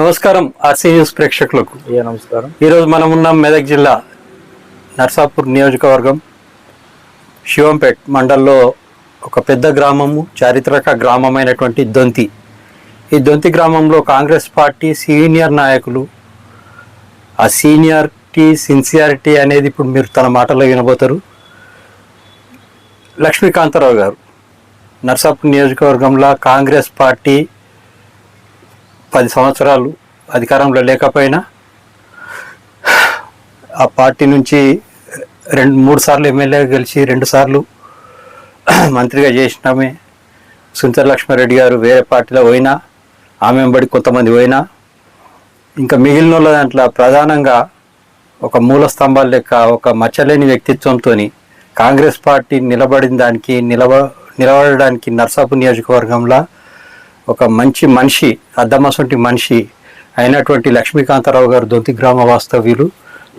నమస్కారం RC news ప్రేక్షకులకు. నమస్కారం. ఈరోజు మనం ఉన్నాం మెదక్ జిల్లా నర్సాపూర్ నియోజకవర్గం శివంపేట్ మండల్లో ఒక పెద్ద గ్రామము చారిత్రక గ్రామమైనటువంటి దొంతి. ఈ దొంతి గ్రామంలో కాంగ్రెస్ పార్టీ సీనియర్ నాయకులు ఆ సీనియారిటీ సిన్సియారిటీ అనేది ఇప్పుడు మీరు తన మాటల్లో వినబోతారు. లక్ష్మీకాంతరావు గారు నర్సాపూర్ నియోజకవర్గంలో కాంగ్రెస్ పార్టీ పది సంవత్సరాలు అధికారంలో లేకపోయినా ఆ పార్టీ నుంచి రెండు మూడు సార్లు ఎమ్మెల్యేగా గెలిచి రెండు సార్లు మంత్రిగా చేసినామే సుందర లక్ష్మారెడ్డి గారు వేరే పార్టీలో పోయినా ఆమె బడి కొంతమంది పోయినా ఇంకా మిగిలిన వాళ్ళ దాంట్లో ప్రధానంగా ఒక మూల స్తంభాల లెక్క ఒక మచ్చలేని వ్యక్తిత్వంతో కాంగ్రెస్ పార్టీ నిలబడిన దానికి నిలబ నిలబడడానికి నర్సాపు నియోజకవర్గంలో ఒక మంచి మనిషి అద్దమ్మసొంటి మనిషి అయినటువంటి లక్ష్మీకాంతారావు గారు దొంతి గ్రామ వాస్తవ్యులు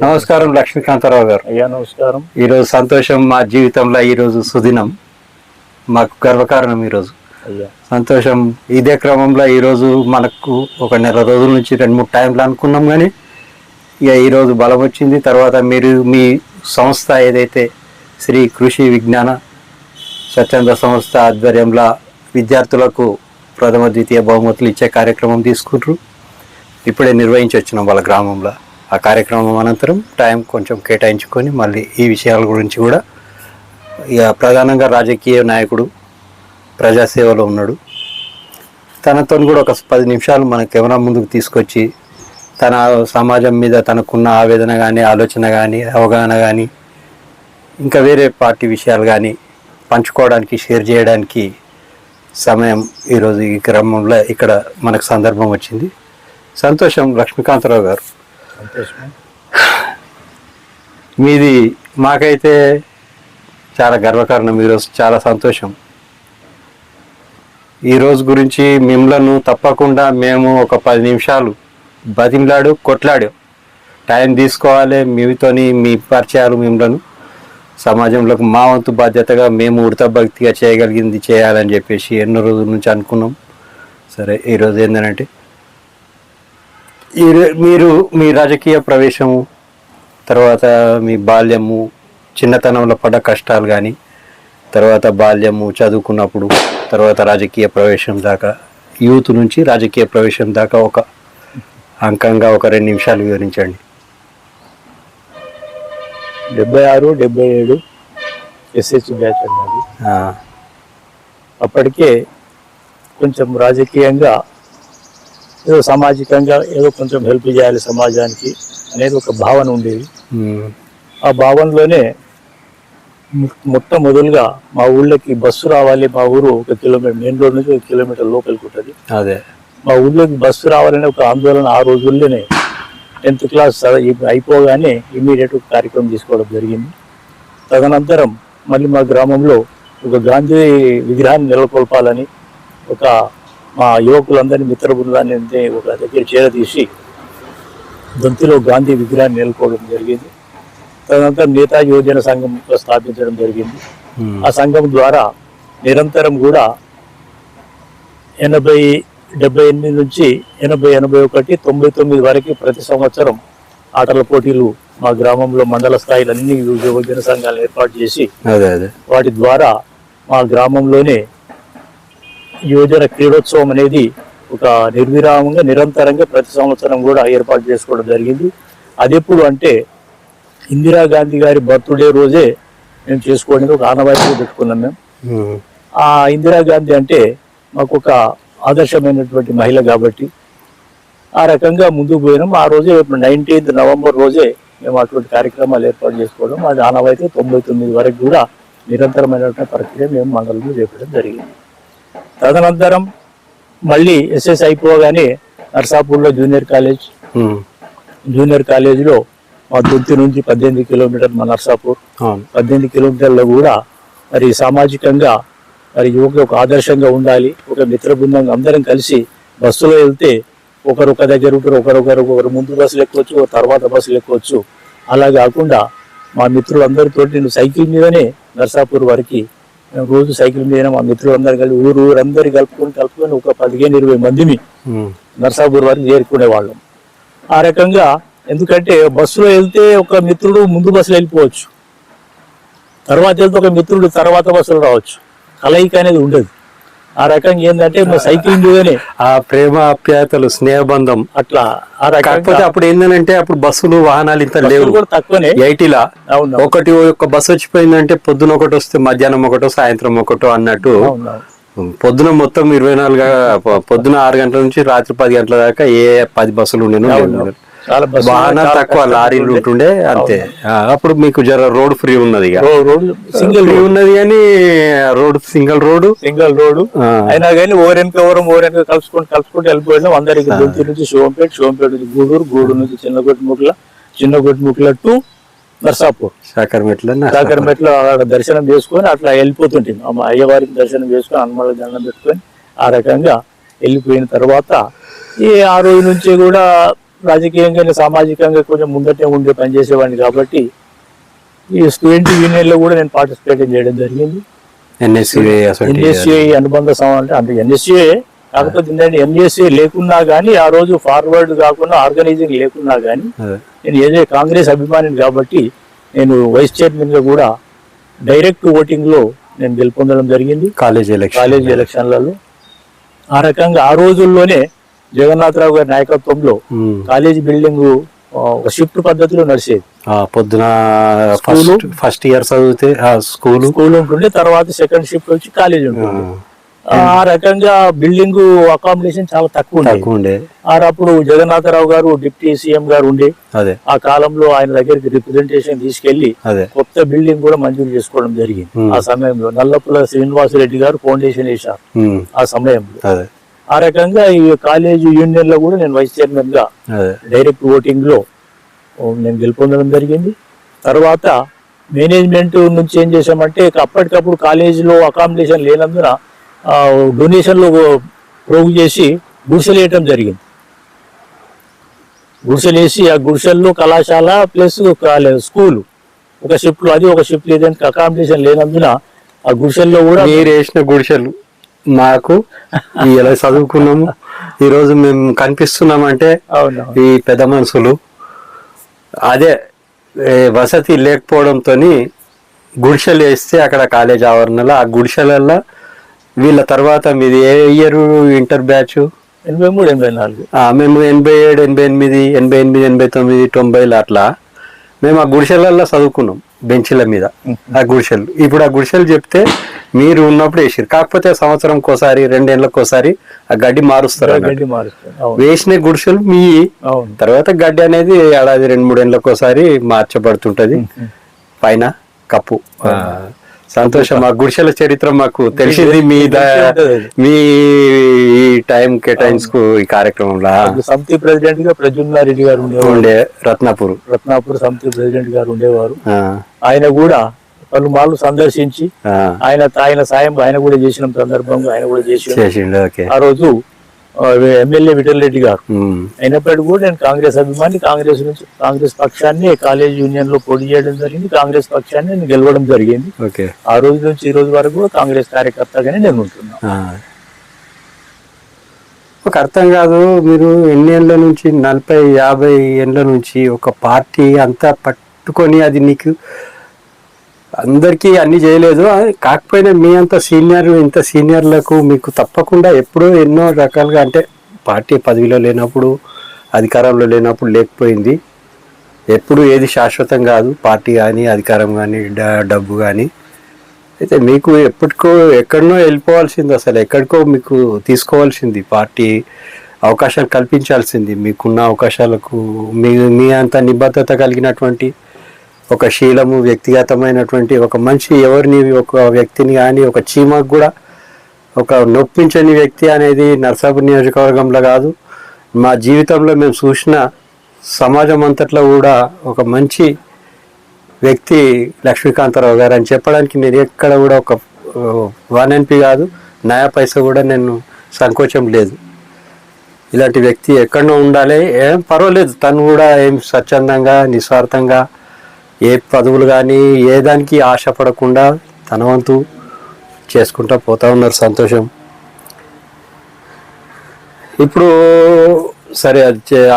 నమస్కారం లక్ష్మీకాంతారావు గారు. అయ్యా నమస్కారం. ఈరోజు సంతోషం మా జీవితంలో ఈరోజు సుదినం. మాకు గర్వకారణం ఈరోజు. సంతోషం ఇదే క్రమంలో ఈరోజు మనకు ఒక నెల రోజుల నుంచి రెండు మూడు టైంలు అనుకున్నాం కానీ ఇక ఈరోజు బలం వచ్చింది. తర్వాత మీరు మీ సంస్థ ఏదైతే శ్రీ కృషి విజ్ఞాన స్వచ్ఛంద సంస్థ ఆధ్వర్యంలో విద్యార్థులకు ప్రథమ ద్వితీయ బహుమతులు ఇచ్చే కార్యక్రమం తీసుకుంటారు. ఇప్పుడే నిర్వహించి వచ్చినాం వాళ్ళ గ్రామంలో ఆ కార్యక్రమం అనంతరం టైం కొంచెం కేటాయించుకొని మళ్ళీ ఈ విషయాల గురించి కూడా ఇక ప్రధానంగా రాజకీయ నాయకుడు ప్రజాసేవలో ఉన్నాడు. తనతో కూడా ఒక పది నిమిషాలు మన కెమెరా ముందుకు తీసుకొచ్చి తన సమాజం మీద తనకున్న ఆవేదన కానీ ఆలోచన కానీ అవగాహన కానీ ఇంకా వేరే పార్టీ విషయాలు కానీ పంచుకోవడానికి షేర్ చేయడానికి సమయం ఈరోజు ఈ క్రమంలో ఇక్కడ మనకు సందర్భం వచ్చింది. సంతోషం లక్ష్మీకాంతరావు గారు. సంతోషం మీది మాకైతే చాలా గర్వకారణం ఈరోజు చాలా సంతోషం. ఈ రోజు గురించి మిమ్మలను తప్పకుండా మేము ఒక పది నిమిషాలు బతిమలాడు కొట్లాడు. టైం తీసుకోవాలి మీతోని మీ పరిచయాలు మిమ్మలను. సమాజంలోకి మా వంతు బాధ్యతగా మేము ఉడత భక్తిగా చేయగలిగింది చేయాలని చెప్పేసి ఎన్నో రోజుల నుంచి అనుకున్నాం. సరే ఈరోజు ఏంటంటే ఈ మీరు మీ రాజకీయ ప్రవేశము తర్వాత మీ బాల్యము చిన్నతనంలో పడ్డ కష్టాలు కానీ తర్వాత బాల్యము చదువుకున్నప్పుడు తర్వాత రాజకీయ ప్రవేశం దాకా యూత్ నుంచి రాజకీయ ప్రవేశం దాకా ఒక అంకంగా ఒక రెండు నిమిషాలు వివరించండి. డెబ్బై ఆరు డెబ్బై ఏడు ఎస్హెచ్ బ్యాచ్ అన్నది. అప్పటికే కొంచెం రాజకీయంగా ఏదో సామాజికంగా ఏదో కొంచెం హెల్ప్ చేయాలి సమాజానికి అనేది ఒక భావన ఉండేది. ఆ భావనలోనే మొట్టమొదలుగా మా ఊళ్ళోకి బస్సు రావాలి. మా ఊరు ఒక కిలోమీటర్ మెయిన్ రోడ్ నుంచి ఒక కిలోమీటర్ లోపలికి ఉంటుంది. అదే. మా ఊళ్ళోకి బస్సు రావాలనే ఒక ఆందోళన ఆ రోజుల్లోనే టెన్త్ క్లాస్ అయిపోగానే ఇమీడియట్ కార్యక్రమం తీసుకోవడం జరిగింది. తదనంతరం మళ్ళీ మా గ్రామంలో ఒక గాంధీ విగ్రహాన్ని నెలకొల్పాలని ఒక మా యువకులందరినీ మిత్ర బృందాన్ని ఒక దగ్గర చేరదీసి దొంతిలో గాంధీ విగ్రహాన్ని నెలకొల్పడం జరిగింది. తదనంతరం నేతాజీ యువజన సంఘం స్థాపించడం జరిగింది. ఆ సంఘం ద్వారా నిరంతరం కూడా ఎనభై డెబ్బై ఎనిమిది నుంచి ఎనభై ఎనభై ఒకటి తొంభై తొమ్మిది వరకు ప్రతి సంవత్సరం ఆటల పోటీలు మా గ్రామంలో మండల స్థాయిలో అన్ని యువజన సంఘాలు ఏర్పాటు చేసి వాటి ద్వారా మా గ్రామంలోనే యువజన క్రీడోత్సవం అనేది ఒక నిర్విరామంగా నిరంతరంగా ప్రతి సంవత్సరం కూడా ఏర్పాటు చేసుకోవడం జరిగింది. అది ఎప్పుడు అంటే ఇందిరాగాంధీ గారి బర్త్డే రోజే మేము చేసుకోవడానికి ఒక ఆనవాయితీ పెట్టుకున్నాం మేము. ఆ ఇందిరాగాంధీ అంటే మాకు ఒక ఆదర్శమైనటువంటి మహిళ కాబట్టి ఆ రకంగా ముందుకు పోయినాం. ఆ రోజే నైన్టీన్త్ నవంబర్ రోజే మేము అటువంటి కార్యక్రమాలు ఏర్పాటు చేసుకోవడం. అది ఆనవాయితీ తొంభై తొమ్మిది వరకు కూడా నిరంతరమైనటువంటి ప్రక్రియ మేము మండలంలో చేపట్టడం జరిగింది. తదనంతరం మళ్ళీ ఎస్ఎస్ అయిపోగానే నర్సాపూర్లో జూనియర్ కాలేజ్. జూనియర్ కాలేజీలో మా దొంతి నుంచి పద్దెనిమిది కిలోమీటర్ మా నర్సాపూర్. పద్దెనిమిది కిలోమీటర్లో కూడా మరి సామాజికంగా మరి యువకు ఒక ఆదర్శంగా ఉండాలి ఒక మిత్ర బృందంగా అందరం కలిసి బస్సులో వెళ్తే ఒకరు ఒక దగ్గర ఉంటారు ఒకరొకరు ఒకరు ముందు బస్సులు ఎక్కవచ్చు ఒకరు తర్వాత బస్సులు ఎక్కవచ్చు అలా కాకుండా మా మిత్రులందరితోటి నేను సైకిల్ మీదనే నర్సాపూర్ వరకు మేము రోజు సైకిల్ మీద మా మిత్రులందరూ కలిసి ఊరు ఊరందరూ కలుపుకొని కలుపుకొని ఒక పదిహేను ఇరవై మందిని నర్సాపూర్ వరకు చేరుకునే వాళ్ళం. ఆ రకంగా ఎందుకంటే బస్సులో వెళ్తే ఒక మిత్రుడు ముందు బస్సులో వెళ్ళిపోవచ్చు. తర్వాత వెళ్తే ఒక మిత్రుడు తర్వాత బస్సులో రావచ్చు. కలయిక అనేది ఉండదు. ఆ రకంగా ఏంటంటే సైక్లింగ్ మీదనే ఆ ప్రేమ ఆప్యాయతలు స్నేహబంధం అట్లా ఆ రకంగా కాకపోతే అప్పుడు ఏంటంటే అప్పుడు బస్సులు వాహనాలు ఇంత లేవు. తక్కువనే. ఎయిటీలా ఒకటి ఒక బస్సు వచ్చిపోయిందంటే పొద్దున ఒకటి వస్తే మధ్యాహ్నం ఒకటో సాయంత్రం ఒకటో అన్నట్టు పొద్దున మొత్తం ఇరవై నాలుగు పొద్దున ఆరు గంటల నుంచి రాత్రి పది గంటల దాకా ఏ పది బస్సులు ఉండేను. చాలా తక్కువ లారీలు. ఉంటుండే అంతే. అప్పుడు మీకు జర రోడ్ ఫ్రీ ఉన్నది సింగిల్ ఫ్రీ ఉన్నది కానీ road single road. Single road ఆ. అయినా కానీ ఓరెనక ఓరం ఓరెనక కలుసుకొని కలుసుకుంటూ వెళ్ళిపోయినాం అందరికి దొంతి నుంచి శివంపేట శివంపేట నుంచి గూడూరు గూడూరు నుంచి చిన్నగొట్టుముట్ల చిన్నగొట్టుముట్ల టు నర్సాపూర్. శాఖర్ మెట్ల కాకరమెట్లో అక్కడ దర్శనం చేసుకొని అట్లా వెళ్ళిపోతుంటాం అయ్యవారికి దర్శనం చేసుకొని హనుమాన్ దండం పెట్టుకొని ఆ రకంగా వెళ్ళిపోయిన తర్వాత ఈ ఆ రోజు నుంచి కూడా రాజకీయంగా సామాజికంగా కొంచెం ముందటే ఉండి పనిచేసేవాడిని కాబట్టి ఈ స్టూడెంట్ యూనియన్లో కూడా నేను పార్టిసిపేట్ చేయడం జరిగింది. ఎన్ఎస్సి ఎన్ఎస్సిఐ అనుబంధ అంటే అంటే ఎన్ఎస్సిఐ కాకపోతే ఏంటంటే ఎన్ఎస్సిఐ లేకున్నా కానీ ఆ రోజు ఫార్వర్డ్ కాకుండా ఆర్గనైజింగ్ లేకున్నా కానీ నేను ఏదో కాంగ్రెస్ అభిమానిని కాబట్టి నేను వైస్ చైర్మన్గా కూడా డైరెక్ట్ ఓటింగ్లో నేను గెలుపొందడం జరిగింది. కాలేజ్ ఎలక్షన్ కాలేజీ ఎలక్షన్లలో ఆ రకంగా ఆ రోజుల్లోనే జగన్నాథరావు గారి నాయకత్వంలో. కాలేజీ బిల్డింగ్ ఒక షిఫ్ట్ పద్ధతిలో నడిచేది. పొద్దున ఫస్ట్ ఫస్ట్ ఇయర్ చదివితే స్కూల్? స్కూల్ ఉంటుండే తర్వాత సెకండ్ షిఫ్ట్ వచ్చి కాలేజీ ఉంటుంది ఆ. రకంగా బిల్డింగ్ అకామిడేషన్ చాలా తక్కువ ఉండే. అప్పుడు జగన్నాథరావు గారు డిప్యూటీ సీఎం గారు ఉండే. అదే. ఆ కాలంలో ఆయన దగ్గరికి రిప్రజెంటేషన్ తీసుకెళ్ళి కొత్త బిల్డింగ్ కూడా మంజూరు చేసుకోవడం జరిగింది. ఆ సమయంలో నల్లపుల శ్రీనివాసరెడ్డి గారు ఫౌండేషన్ వేశారు. ఆ సమయంలో. అదే. ఆ రకంగా ఈ కాలేజ్ యూనియన్లో కూడా నేను వైస్ చైర్మన్గా డైరెక్ట్ ఓటింగ్లో నేను గెలుపొందడం జరిగింది. తర్వాత మేనేజ్మెంట్ నుంచి ఏం చేశామంటే అప్పటికప్పుడు కాలేజీలో అకామిడేషన్ లేనందున డొనేషన్లు ప్రోగు చేసి గుడిసెలు వేయటం జరిగింది. గుడిసెలు వేసి ఆ గుడిసెల్లో కళాశాల ప్లస్ స్కూల్. ఒక షిఫ్ట్ అది ఒక షిఫ్ట్ లేదంటే అకామిడేషన్ లేనందున ఆ గుడిసెల్లో కూడా మీరు వేసిన గుడిసెలు. మాకు ఎలా చదువుకున్నాము? ఈ రోజు మేము కనిపిస్తున్నామంటే అవును ఈ పెద్ద మనుషులు. అదే వసతి లేకపోవడంతో గుడిసెలు వేస్తే అక్కడ కాలేజ్ ఆవరణలో ఆ గుడిసెలల్లో వీళ్ళ తర్వాత మీది ఏ ఇయర్ ఇంటర్ బ్యాచ్? ఎనభై మూడు ఎనభై నాలుగు. మేము ఎనభై ఏడు ఎనభై ఎనిమిది ఎనభై ఎనిమిది ఎనభై తొమ్మిది తొంభైలు అట్లా. మేము ఆ గుడిసెలల్లో చదువుకున్నాం. బెంచ్ల మీద ఆ గుడిసెలు. ఇప్పుడు ఆ గుడిసెలు చెప్తే మీరు ఉన్నప్పుడు వేసారు. కాకపోతే సంవత్సరంకి ఒకసారి రెండేళ్ళకి ఒకసారి ఆ గడ్డి మారుస్తారు. గడ్డి మారుస్తుంది అవును. వేసిన గుడిసెలు మీ. తర్వాత గడ్డి అనేది ఏడాది రెండు మూడు ఏళ్ళకి ఒకసారి మార్చబడుతుంటది పైన కప్పు. సంతోషం. ఆ గుడిసెల చరిత్ర మాకు తెలిసింది. మీ మీ టైం కేటాయించుకు ఈ కార్యక్రమంలో. సమితి ప్రెసిడెంట్గా ప్రజుమ్నారెడ్డి గారు ఉండే రత్నాపూర్. రత్నాపూర్ సమితి ప్రెసిడెంట్ గారు ఉండేవారు. ఆయన కూడా పలుమార్లు సందర్శించి ఆయన ఆయన సాయం ఆయన కూడా చేసిన సందర్భంగా ఆయన కూడా చేసి ఆ రోజు ఎమ్మెల్యే విఠల్ రెడ్డి గారు. అయినప్పటికీ కూడా నేను కాంగ్రెస్ అభిమాని కాంగ్రెస్ నుంచి కాంగ్రెస్ పక్షాన్ని కాలేజ్ యూనియన్లో పోటీ చేయడం జరిగింది కాంగ్రెస్ పక్షాన్ని నేను గెలవడం జరిగింది. ఓకే. ఆ రోజు నుంచి ఈ రోజు వరకు కూడా కాంగ్రెస్ కార్యకర్తగానే నేను ఉంటున్నా. ఆ. ఒక అర్థం కాదు మీరు ఎన్ని ఏళ్ళ నుంచి నలభై యాభై ఏళ్ళ నుంచి ఒక పార్టీ అంతా పట్టుకొని అది నీకు అందరికీ అన్ని చేయలేదు. కాకపోయినా మీ అంత సీనియర్ ఇంత సీనియర్లకు మీకు తప్పకుండా ఎప్పుడో ఎన్నో రకాలుగా అంటే పార్టీ పదవిలో లేనప్పుడు అధికారంలో లేనప్పుడు లేకపోయింది. ఎప్పుడు ఏది శాశ్వతం కాదు. పార్టీ కానీ అధికారం కానీ డబ్బు కానీ. అయితే మీకు ఎప్పటికో ఎక్కడనో వెళ్ళిపోవాల్సింది అసలు. ఎక్కడికో మీకు తీసుకోవాల్సింది పార్టీ అవకాశాలు కల్పించాల్సింది. మీకున్న అవకాశాలకు మీ మీ అంత నిబద్ధత కలిగినటువంటి ఒక శీలము వ్యక్తిగతమైనటువంటి ఒక మనిషి ఎవరిని ఒక వ్యక్తిని కానీ ఒక చీమకు కూడా ఒక నొప్పించని వ్యక్తి అనేది నర్సాపూర్ నియోజకవర్గంలో కాదు. మా జీవితంలో మేము చూసిన సమాజం అంతట్లో కూడా ఒక మంచి వ్యక్తి లక్ష్మీకాంతరావు గారు అని చెప్పడానికి నేను ఎక్కడ కూడా ఒక వన్ ఎన్పి కాదు. నయా పైస కూడా నేను సంకోచం లేదు. ఇలాంటి వ్యక్తి ఎక్కడో ఉండాలి. ఏం పర్వాలేదు. తను కూడా ఏం స్వచ్ఛందంగా నిస్వార్థంగా ఏ పదవులు కానీ ఏ దానికి ఆశపడకుండా తన వంతు చేసుకుంటా పోతా ఉన్నారు సంతోషం. ఇప్పుడు సరే అది చే-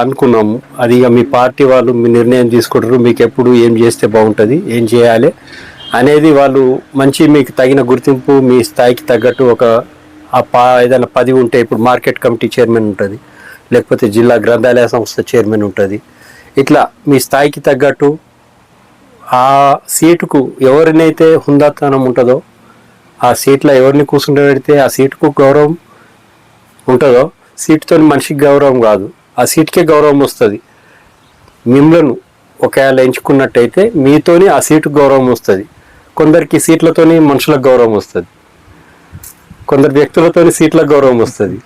అది ఇక మీ పార్టీ వాళ్ళు మీ నిర్ణయం తీసుకుంటారు. మీకు ఎప్పుడు ఏం చేస్తే బాగుంటుంది ఏం చేయాలి అనేది వాళ్ళు మంచి మీకు తగిన గుర్తింపు మీ స్థాయికి తగ్గట్టు ఒక ఆ పా ఏదైనా పదవి ఉంటే ఇప్పుడు మార్కెట్ కమిటీ చైర్మన్ ఉంటుంది. లేకపోతే జిల్లా గ్రంథాలయ సంస్థ చైర్మన్ ఉంటుంది. ఇట్లా మీ స్థాయికి తగ్గట్టు ఆ సీటుకు ఎవరినైతే హుందాతనం ఉంటుందో ఆ సీట్లో ఎవరిని కూర్చుండబెడితే ఆ సీటుకు గౌరవం ఉంటుందో సీటుతో మనిషికి గౌరవం కాదు. ఆ సీట్కే గౌరవం వస్తుంది. మిమ్మల్ని ఒకవేళ ఎంచుకున్నట్టయితే మీతోని ఆ సీటు గౌరవం వస్తుంది. కొందరికి సీట్లతోని మనుషులకు గౌరవం వస్తుంది. కొందరు వ్యక్తులతోని సీట్లకు గౌరవం వస్తుంది.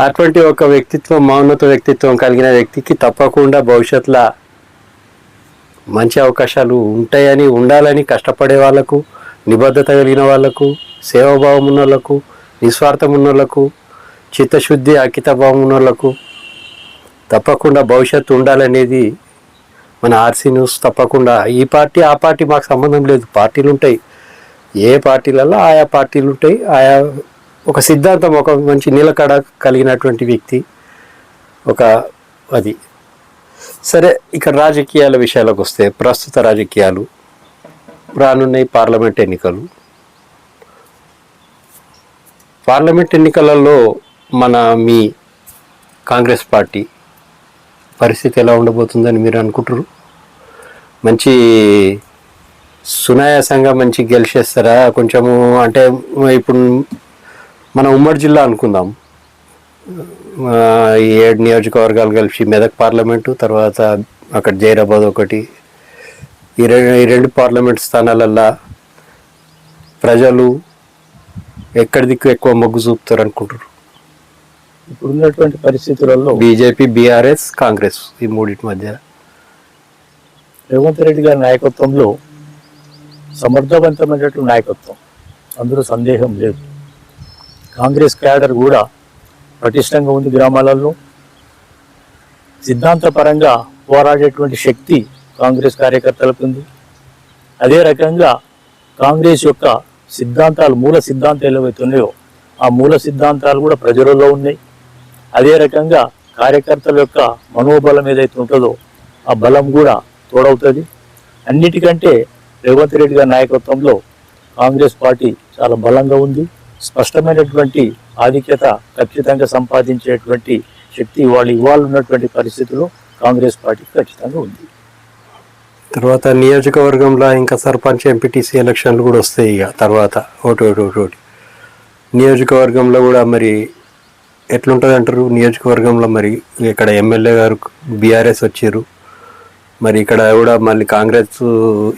అటువంటి ఒక వ్యక్తిత్వం మౌనత వ్యక్తిత్వం కలిగిన వ్యక్తికి తప్పకుండా భవిష్యత్తులో మంచి అవకాశాలు ఉంటాయని ఉండాలని కష్టపడే వాళ్ళకు నిబద్ధత కలిగిన వాళ్ళకు సేవాభావం ఉన్న వాళ్ళకు నిస్వార్థం ఉన్న వాళ్ళకు చిత్తశుద్ధి అంకితభావం ఉన్న వాళ్ళకు తప్పకుండా భవిష్యత్తు ఉండాలనేది మన ఆర్సీ న్యూస్ తప్పకుండా. ఈ పార్టీ ఆ పార్టీ మాకు సంబంధం లేదు. పార్టీలు ఉంటాయి. ఏ పార్టీలలో ఆయా పార్టీలు ఉంటాయి. ఆయా ఒక సిద్ధాంతం ఒక మంచి నిలకడ కలిగినటువంటి వ్యక్తి ఒక అది. సరే ఇక్కడ రాజకీయాల విషయాలకు వస్తే ప్రస్తుత రాజకీయాలు రానున్నాయి పార్లమెంట్ ఎన్నికలు. పార్లమెంట్ ఎన్నికలలో మన మీ కాంగ్రెస్ పార్టీ పరిస్థితి ఎలా ఉండబోతుందని మీరు అనుకుంటారు మంచి సునాయాసంగా మంచి గెలిచేస్తారా? కొంచెము అంటే ఇప్పుడు మన ఉమ్మడి జిల్లా అనుకుందాం. ఈ ఏడు నియోజకవర్గాలు కలిసి మెదక్ పార్లమెంటు తర్వాత అక్కడ జైరాబాద్ ఒకటి. ఈ రెండు ఈ రెండు పార్లమెంట్ స్థానాలల్లో ప్రజలు ఎక్కడి దిక్కు ఎక్కువ మొగ్గు చూపుతారు అనుకుంటారు ఇప్పుడు ఉన్నటువంటి పరిస్థితులలో బీజేపీ బీఆర్ఎస్ కాంగ్రెస్ ఈ మూడింటి మధ్య. రేవంత్ రెడ్డి గారి నాయకత్వంలో సమర్థవంతమైనటువంటి నాయకత్వం. అందులో సందేహం లేదు. కాంగ్రెస్ క్యాడర్ కూడా పటిష్టంగా ఉంది గ్రామాలలో. సిద్ధాంతపరంగా పోరాడేటువంటి శక్తి కాంగ్రెస్ కార్యకర్తలకు ఉంది. అదే రకంగా కాంగ్రెస్ యొక్క సిద్ధాంతాలు మూల సిద్ధాంతాలు ఏవైతున్నాయో ఆ మూల సిద్ధాంతాలు కూడా ప్రజలలో ఉన్నాయి. అదే రకంగా కార్యకర్తల యొక్క మనోబలం ఏదైతే ఉంటుందో ఆ బలం కూడా తోడవుతుంది. అన్నిటికంటే రేవంత్ రెడ్డి గారి నాయకత్వంలో కాంగ్రెస్ పార్టీ చాలా బలంగా ఉంది. స్పష్టమైనటువంటి ఆధిక్యత ఖచ్చితంగా సంపాదించేటువంటి శక్తి వాళ్ళు ఇవాళ ఉన్నటువంటి పరిస్థితుల్లో కాంగ్రెస్ పార్టీ ఖచ్చితంగా ఉంది. తర్వాత నియోజకవర్గంలో ఇంకా సర్పంచ్ ఎంపీటీసీ ఎలక్షన్లు కూడా వస్తాయి ఇక తర్వాత. ఒకటి ఒకటి ఒకటి ఒకటి నియోజకవర్గంలో కూడా మరి ఎట్లుంటుంది అంటారు? నియోజకవర్గంలో మరి ఇక్కడ ఎమ్మెల్యే గారు బీఆర్ఎస్ వచ్చారు. మరి ఇక్కడ కూడా మళ్ళీ కాంగ్రెస్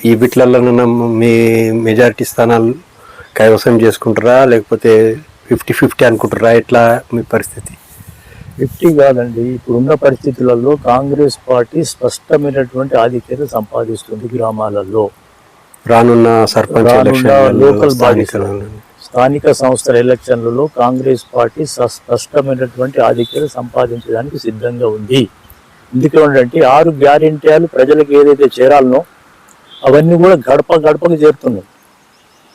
ఈ బిట్లలో మీ మెజారిటీ స్థానాలు కైవసం చేసుకుంటారా? లేకపోతే ఫిఫ్టీ ఫిఫ్టీ అనుకుంటారా ఎట్లా మీ పరిస్థితి? ఫిఫ్టీ కాదండి. ఇప్పుడున్న పరిస్థితులలో కాంగ్రెస్ పార్టీ స్పష్టమైనటువంటి ఆధిక్యత సంపాదిస్తుంది గ్రామాలలో. రానున్న సర్పంచ్ లోకల్ స్థానిక సంస్థల ఎలక్షన్లలో కాంగ్రెస్ పార్టీ స్పష్టమైనటువంటి ఆధిక్యత సంపాదించడానికి సిద్ధంగా ఉంది. ఎందుకంటే ఆరు గ్యారెంటీలు ప్రజలకు ఏదైతే చేరాలనో అవన్నీ కూడా గడప గడపకు చేరుతున్నాయి.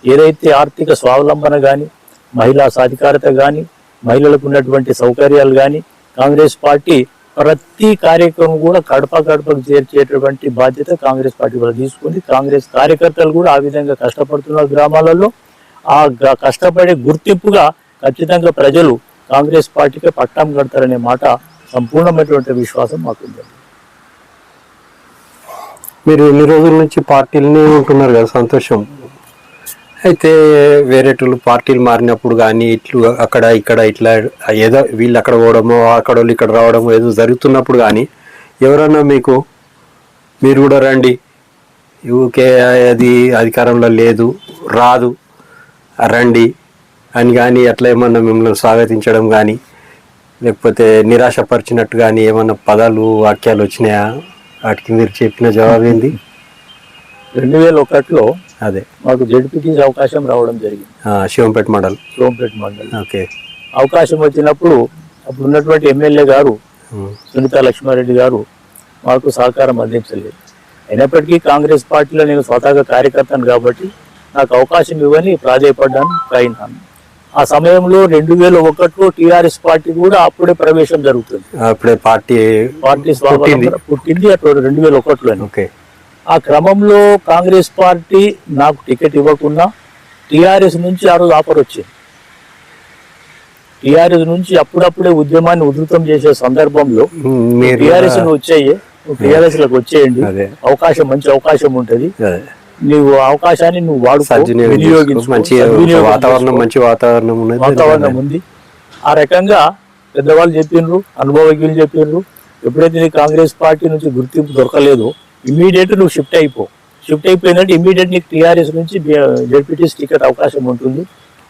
ఏదైతే ఆర్థిక స్వావలంబన కానీ మహిళా సాధికారత కానీ మహిళలకు ఉన్నటువంటి సౌకర్యాలు కానీ కాంగ్రెస్ పార్టీ ప్రతి కార్యక్రమం కూడా కడప కడపకు చేర్చేటటువంటి బాధ్యత కాంగ్రెస్ పార్టీ వల్ల తీసుకుంది. కాంగ్రెస్ కార్యకర్తలు కూడా ఆ విధంగా కష్టపడుతున్నారు గ్రామాలలో. ఆ గ- కష్టపడే గుర్తింపుగా ఖచ్చితంగా ప్రజలు కాంగ్రెస్ పార్టీకి పట్టం కడతారనే మాట సంపూర్ణమైనటువంటి విశ్వాసం మాకుంది. మీరు ఎన్ని రోజుల నుంచి పార్టీలనే ఉంటున్నారు కదా సంతోషం. అయితే వేరేటోళ్ళు పార్టీలు మారినప్పుడు కానీ ఇట్లు అక్కడ ఇక్కడ ఇట్లా ఏదో వీళ్ళు అక్కడ పోవడమో అక్కడ వాళ్ళు ఇక్కడ రావడమో ఏదో జరుగుతున్నప్పుడు కానీ ఎవరన్నా మీకు మీరు కూడా రండి. ఊకే అది అధికారంలో లేదు రాదు రండి అని కానీ ఎట్లా ఏమన్నా మిమ్మల్ని స్వాగతించడం కానీ లేకపోతే నిరాశపరిచినట్టు కానీ ఏమన్నా పదాలు వాక్యాలు వచ్చినాయా? వాటికి మీరు చెప్పిన జవాబు ఏంది? రెండు వేల ఒకటిలో అదే. మాకు జడ్పీటీసీ అవకాశం రావడం జరిగింది. శివంపేట మండల్. సోంపేట మండలి. ఓకే. అవకాశం వచ్చినప్పుడు అప్పుడు ఉన్నటువంటి ఎమ్మెల్యే గారు సునీత లక్ష్మారెడ్డి గారు మాకు సహకారం అందించలేదు. అయినప్పటికీ కాంగ్రెస్ పార్టీలో నేను స్వతహాగా కార్యకర్తను కాబట్టి నాకు అవకాశం ఇవ్వని ప్రాధాయపడ్డాను ప్రయత్నాను ఆ సమయంలో రెండు వేల ఒకటిలో టిఆర్ఎస్ పార్టీ కూడా అప్పుడే ప్రవేశం జరుగుతుంది. అప్పుడే పార్టీ పార్టీ పుట్టింది. అప్పుడు రెండు వేల ఒకటిలో ఓకే. ఆ క్రమంలో కాంగ్రెస్ పార్టీ నాకు టికెట్ ఇవ్వకుండా టిఆర్ఎస్ నుంచి ఆ రోజు ఆఫర్ వచ్చింది. టిఆర్ఎస్ నుంచి అప్పుడప్పుడే ఉద్యమాన్ని ఉధృతం చేసే సందర్భంలో టిఆర్ఎస్ వచ్చేయి టిఆర్ఎస్లకు వచ్చేయండి. అవకాశం మంచి అవకాశం ఉంటది. నువ్వు అవకాశాన్ని నువ్వు వాడుకో మంచి సద్వినియోగం వాతావరణం. మంచి వాతావరణం వాతావరణం ఉంది. ఆ రకంగా పెద్దవాళ్ళు చెప్పిండ్రు అనుభవజ్ఞులు చెప్పిండ్రు ఎప్పుడైతే కాంగ్రెస్ పార్టీ నుంచి గుర్తింపు దొరకలేదో ఇమీడియట్ నువ్వు షిఫ్ట్ అయిపో. షిఫ్ట్ అయిపోయిందంటే ఇమీడియట్ నీకు టీఆర్ఎస్ నుంచి జెడ్పీటీస్ టికెట్ అవకాశం ఉంటుంది.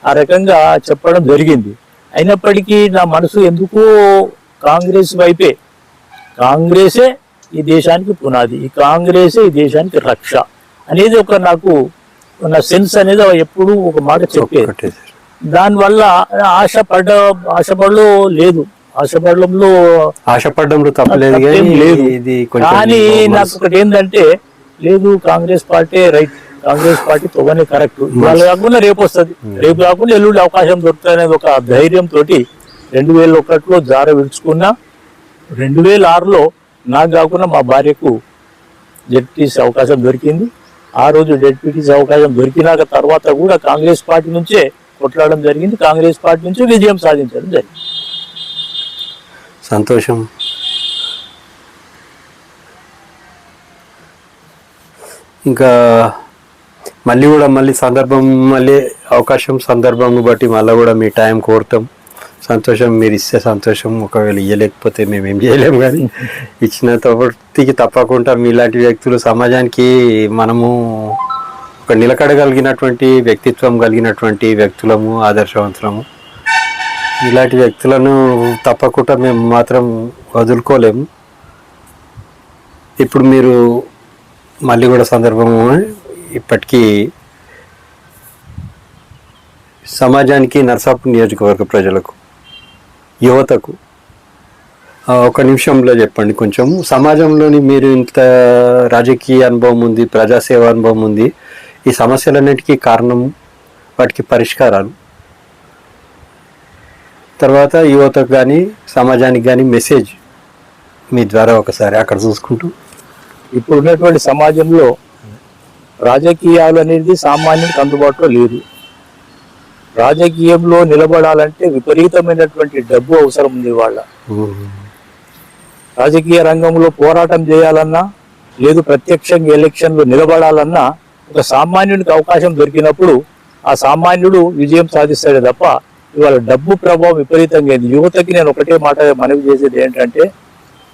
ఆ రకంగా చెప్పడం జరిగింది. అయినప్పటికీ నా మనసు ఎందుకో కాంగ్రెస్ వైపే. కాంగ్రెసే ఈ దేశానికి పునాది. ఈ కాంగ్రెసే ఈ దేశానికి రక్ష అనేది ఒక నాకు నా సెన్స్ అనేది ఎప్పుడు ఒక మాట చెప్పేది. దానివల్ల ఆశపడ్డ ఆశపడలో లేదు. ఆశపడడంలో ఆశపడ్డంలో తప్పలేదు తప్పేం కానీ. ఇది నాకు ఒకటి ఏంటంటే లేదు Congress party right. Congress party తొవ్వనే correct. ఇవాళ కాకుండా రేపు వస్తుంది. రేపు కాకుండా ఎల్లుండి అవకాశం దొరుకుతుంది అనేది ఒక ధైర్యం తోటి రెండు వేల ఒకటిలో జార విడుచుకున్నా రెండు వేల ఆరులో నాకు కాకుండా మా భార్యకు జడ్పీటీసీ అవకాశం దొరికింది. ఆ రోజు జడ్పీటీసీ అవకాశం దొరికినాక తర్వాత కూడా కాంగ్రెస్ పార్టీ నుంచే కొట్లాడడం జరిగింది. కాంగ్రెస్ పార్టీ నుంచి విజయం సాధించడం జరిగింది. సంతోషం. ఇంకా మళ్ళీ కూడా మళ్ళీ సందర్భం మళ్ళీ అవకాశం సందర్భం బట్టి మళ్ళీ కూడా మీ టైం కోరుతాం. సంతోషం మీరు ఇస్తే సంతోషం ఒకవేళ ఇవ్వలేకపోతే మేము ఏం చేయలేము కానీ ఇచ్చిన తప్పటికి తప్పకుండా మీలాంటి వ్యక్తులు సమాజానికి మనము ఒక నిలకడగలిగినటువంటి వ్యక్తిత్వం కలిగినటువంటి వ్యక్తులము ఆదర్శవంతులము. ఇలాంటి వ్యక్తులను తప్పకుండా మేము మాత్రం వదులుకోలేము. ఇప్పుడు మీరు మళ్ళీ కూడా సందర్భము ఇప్పటికీ సమాజానికి నర్సాపు నియోజకవర్గ ప్రజలకు యువతకు ఒక నిమిషంలో చెప్పండి కొంచెం. సమాజంలోని మీరు ఇంత రాజకీయ అనుభవం ఉంది ప్రజాసేవ అనుభవం ఉంది. ఈ సమస్యలన్నిటికీ కారణం వాటికి పరిష్కారాలు. తర్వాత యువతకు కానీ సమాజానికి కానీ మెసేజ్ మీ ద్వారా ఒకసారి అక్కడ చూసుకుంటూ. ఇప్పుడు ఉన్నటువంటి సమాజంలో రాజకీయాలు అనేది సామాన్యునికి అందుబాటులో లేదు. రాజకీయంలో నిలబడాలంటే విపరీతమైనటువంటి డబ్బు అవసరం ఉంది వాళ్ళ. రాజకీయ రంగంలో పోరాటం చేయాలన్నా లేదు ప్రత్యక్షంగా ఎలక్షన్లో నిలబడాలన్నా ఒక సామాన్యునికి అవకాశం దొరికినప్పుడు ఆ సామాన్యుడు విజయం సాధిస్తాడు తప్ప ఇవాళ డబ్బు ప్రభావం విపరీతంగా అయింది. యువతకి నేను ఒకటే మాట మనవి చేసేది ఏంటంటే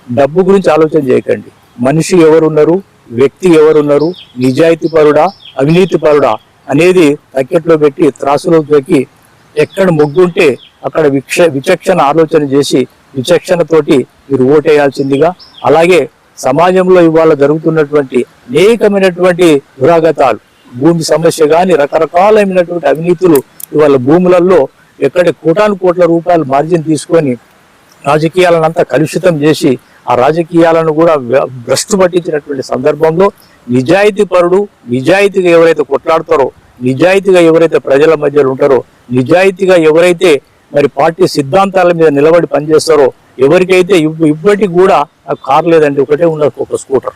డబ్బు గురించి ఆలోచన చేయకండి. మనిషి ఎవరున్నారు? వ్యక్తి ఎవరున్నారు? నిజాయితీ పరుడా? అవినీతి పరుడా? అనేది తక్కెట్లో పెట్టి త్రాసులో పెట్టి ఎక్కడ మొగ్గుంటే అక్కడ విక్ష విచక్షణ ఆలోచన చేసి విచక్షణతోటి మీరు ఓటేయాల్సిందిగా. అలాగే సమాజంలో ఇవాళ జరుగుతున్నటువంటి అనేకమైనటువంటి దురాగతాలు భూమి సమస్య కానీ రకరకాలైనటువంటి అవినీతులు ఇవాళ భూములలో ఎక్కడ కోటాను కోట్ల రూపాయలు మార్జిన్ తీసుకొని రాజకీయాలను అంతా కలుషితం చేసి ఆ రాజకీయాలను కూడా భ్రష్టు పట్టించినటువంటి సందర్భంలో నిజాయితీ పరుడు నిజాయితీగా ఎవరైతే కొట్లాడతారో నిజాయితీగా ఎవరైతే ప్రజల మధ్యలో ఉంటారో నిజాయితీగా ఎవరైతే మరి పార్టీ సిద్ధాంతాల మీద నిలబడి పనిచేస్తారో ఎవరికైతే ఇప్పటికి కూడా నాకు కారు లేదండి ఒకటే ఉన్నది ఒక స్కూటర్.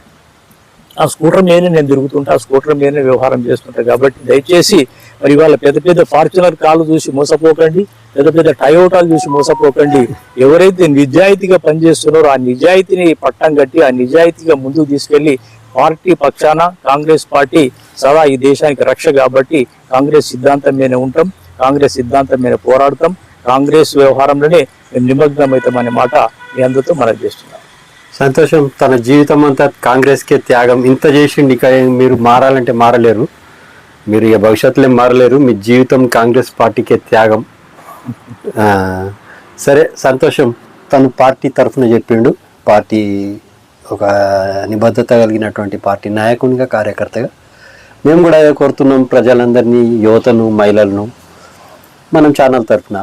ఆ స్కూటర్ మీదనే నేను తిరుగుతుంటా ఆ స్కూటర్ మీదనే వ్యవహారం చేస్తుంటా. కాబట్టి దయచేసి మరి ఇవాళ పెద్ద పెద్ద ఫార్చునర్ కార్లు చూసి మోసపోకండి పెద్ద పెద్ద టయోటాలు చూసి మోసపోకండి. ఎవరైతే నిజాయితీగా పనిచేస్తున్నారో ఆ నిజాయితీని పట్టం కట్టి ఆ నిజాయితీగా ముందుకు తీసుకెళ్ళి పార్టీ పక్షాన కాంగ్రెస్ పార్టీ సదా ఈ దేశానికి రక్ష కాబట్టి కాంగ్రెస్ సిద్ధాంతం మీద ఉంటాం కాంగ్రెస్ సిద్ధాంతం మీద పోరాడతాం. కాంగ్రెస్ వ్యవహారంలోనే మేము నిమగ్నమవుతామనే మాట మీ అందరితో మనం చేస్తున్నాం. సంతోషం తన జీవితం అంతా కాంగ్రెస్కే త్యాగం. ఇంత చేసిండి మీరు మారాలంటే మారలేరు. మీరు ఇక భవిష్యత్తులో మారలేరు. మీ జీవితం కాంగ్రెస్ పార్టీకే త్యాగం. సరే సంతోషం. తను పార్టీ తరఫున చెప్పిండు. పార్టీ ఒక నిబద్ధత కలిగినటువంటి పార్టీ నాయకునిగా కార్యకర్తగా. మేము కూడా కోరుతున్నాం ప్రజలందరినీ యువతను మహిళలను. మనం ఛానల్ తరఫున